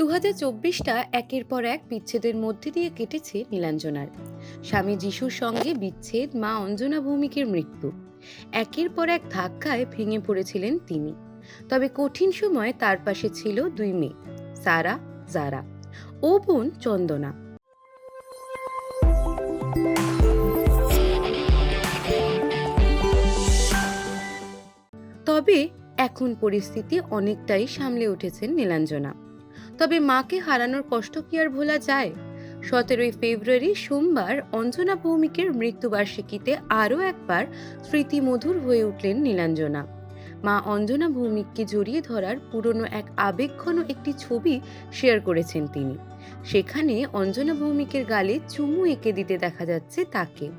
দু হাজার চব্বিশটা একের পর এক বিচ্ছেদের মধ্যে দিয়ে কেটেছে নীলাঞ্জনার। স্বামী যিশুর সঙ্গে বিচ্ছেদ মা অঞ্জনা ভৌমিকের মৃত্যু। একের পর এক ধাক্কায় ভেঙে পড়েছিলেন তিনি। তবে কঠিন সময় তার পাশে ছিল দুই মেয়ে, সারা জারা ও বোন চন্দনা। তবে এখন পরিস্থিতি অনেকটাই সামলে উঠেছেন নীলাঞ্জনা। তবে মাকে হারানোর কষ্ট কি আর ভোলা যায়? সতেরোই ফেব্রুয়ারি সোমবার অঞ্জনা ভৌমিকের মৃত্যুবার্ষিকীতে আরও একবার স্মৃতিমধুর হয়ে উঠলেন নীলাঞ্জনা। মা অঞ্জনা ভৌমিককে জড়িয়ে ধরার পুরনো এক আবেগঘন একটি ছবি শেয়ার করেছেন তিনি। সেখানে অঞ্জনা ভৌমিকের গালে চুমু এঁকে দিতে দেখা যাচ্ছে তাকে।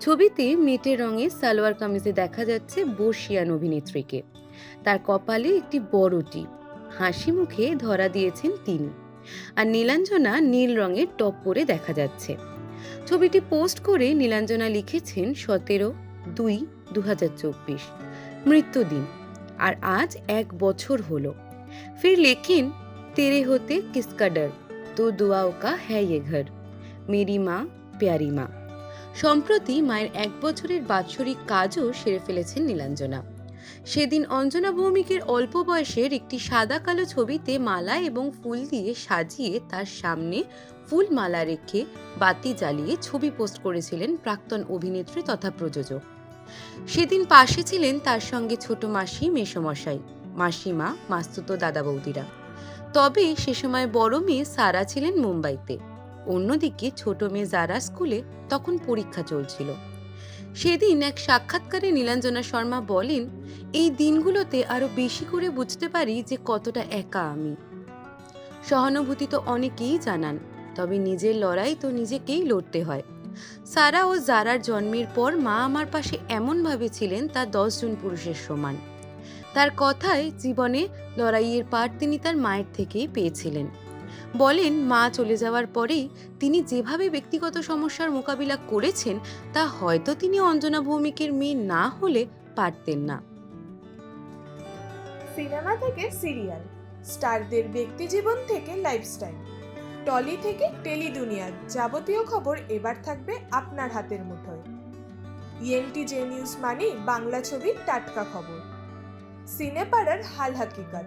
ছবিতে মেটে রঙে সালোয়ার কামিজে দেখা যাচ্ছে বর্ষিয়ান অভিনেত্রীকে। তার কপালে একটি বড় টিপ। হাসি মুখে ধরা দিয়েছেন তিনি। আর নীলাঞ্জনা নীল রঙের টপ পরে দেখা যাচ্ছে। ছবিটি পোস্ট করে নীলাঞ্জনা লিখেছেন সতেরো দুই দু মৃত্যুদিন। আর আজ এক বছর হলো। ফির লেখিন, তেরে হতে কিসকা ডর, তো দুয়াও কা হ্যায় ইয়ে ঘর, মেরি মা প্যারি মা। সম্প্রতি মায়ের এক বছরের বাৎসরিক কাজও সেরে ফেলেছেন নীলাঞ্জনা। সেদিন অঞ্জনা ভৌমিকের অল্প বয়সের একটি সাদা কালো ছবিতে মালা এবং ফুল দিয়ে সাজিয়ে তার সামনে ফুল মালা রেখে বাতি জ্বালিয়ে ছবি পোস্ট করেছিলেন প্রাক্তন অভিনেত্রী তথা প্রযোজক। সেদিন পাশে ছিলেন তার সঙ্গে ছোট মাসি মেসমশাই, মাসিমা, মাস্তুতো দাদা বৌদিরা। তবে সে সময় বড় মেয়ে সারা ছিলেন মুম্বাইতে। অন্যদিকে ছোট মেয়ে জারা স্কুলে তখন পরীক্ষা চলছিল। সেদিন এক সাক্ষাৎকারে নীলাঞ্জনা শর্মা বলেন, এই দিনগুলোতে আরও বেশি করে বুঝতে পারি যে কতটা একা আমি। সহানুভূতি তো অনেকেই জানান, তবে নিজের লড়াই তো নিজেকেই লড়তে হয়। সারা ও জারার জন্মের পর মা আমার পাশে এমনভাবে ছিলেন, তা দশজন পুরুষের সমান। তার কথায় জীবনে লড়াইয়ের পার তিনি তার মায়ের থেকেই পেয়েছিলেন। বলেন, মা চলে যাওয়ার পরেই তিনি যেভাবে ব্যক্তিগত সমস্যার মোকাবিলা করেছেন, তা হয়তো তিনি অঞ্জনা ভৌমিকের মেয়ে না হলে পারতেন না। সিনেমা থেকে সিরিয়াল, স্টারদের ব্যক্তিজীবন থেকে লাইফস্টাইল, টলি থেকে টেলি দুনিয়ার যাবতীয় খবর এবার থাকবে আপনার হাতের মুঠোয়। ইএনটি জে নিউজ মানে বাংলা ছবির টাটকা খবর। সিনেপাড়ার হাল হাকিকাত